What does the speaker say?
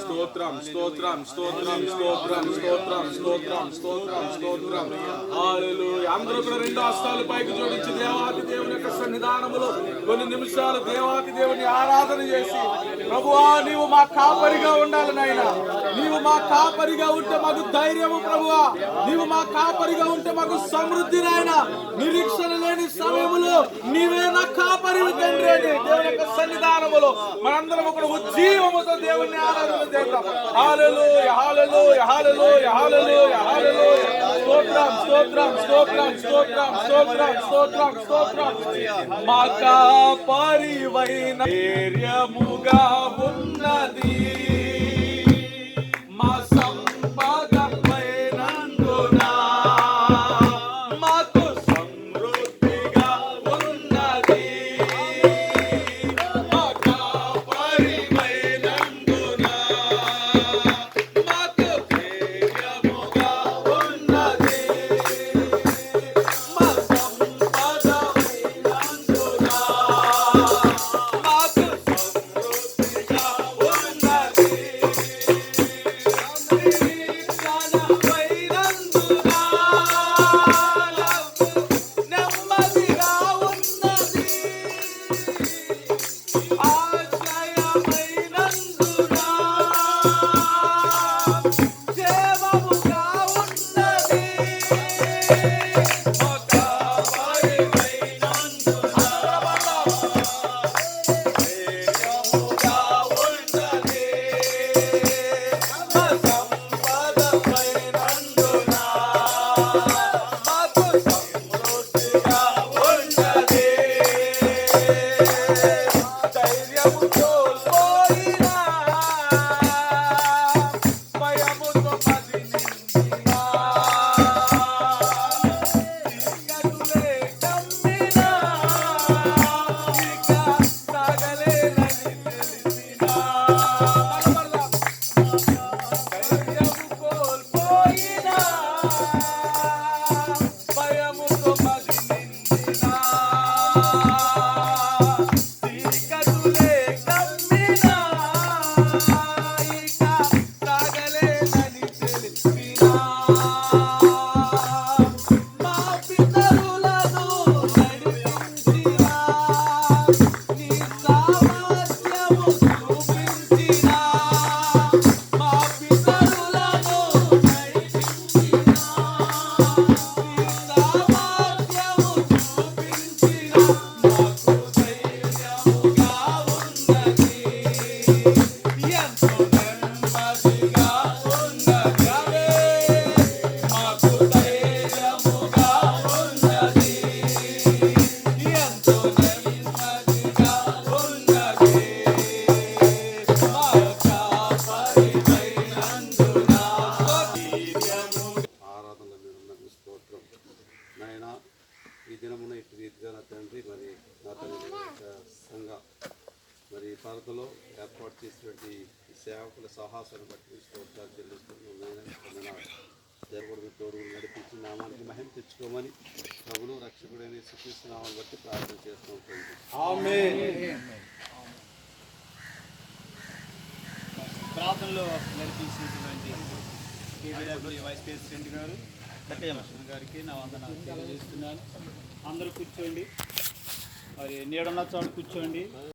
స్తోత్రం స్తోత్రం స్తోత్రం స్తోత్రం స్తోత్రం స్తోత్రం స్తోత్రం స్తోత్రం అందరూ కూడా రెండు హస్తాలు పైకి జోడించి దేవాతి దేవుని యొక్క సన్నిధానములో కొన్ని నిమిషాలు దేవాతి దేవుని ఆరాధన చేసి ప్రభువా నీవు మా కాపరిగా ఉండాలి నాయన. నీవు మా కాపరిగా ఉంటే మాకు ధైర్యము ప్రభువా. నీవు మా కాపరిగా ఉంటే మాకు సమృద్ధి నాయన. నిరీక్షణ లేని సమయములో నీవే నా కాపరి తండ్రి అని దేవుని యొక్క సన్నిధానములో మనందరం ఒక ఉజ్జీవముతో దేవుని ఆరాధన చేద్దాం. హల్లెలూయ హల్లెలూయ హల్లెలూయ హల్లెలూయ హల్లెలూయ స్తోత్రం స్తోత్రం స్తోత్రం స్తోత్రం స్తోత్రం స్తోత్రం స్తోత్రం. మా కాపరివైన ధైర్యముగా Hey, ఈ దినమున ఇటు రీతిగా నా తండ్రి మరి నా తండ్రి సంఘ మరి భారతలో ఏర్పాటు చేసినటువంటి సేవకుల సాహసాన్ని బట్టి స్తోత్రాలు చెల్లిస్తున్నాం నాయన దేవుడు మీ తోడు నడిపించి నామానికి మహిమ తెచ్చుకోమని ప్రభులు రక్షకుడైన శిక్షిస్తున్నామని బట్టి ప్రార్థన చేస్తూ ఉంటుంది ప్రార్థనలో నడిపించినటువంటి వైస్ ప్రెసిడెంట్ గారు కట్టయ్యమర్షన్ గారికి నా వందనాలు తెలియజేస్తున్నాను. అందరూ కూర్చోండి. మరి నీడన్న చోట కూర్చోండి.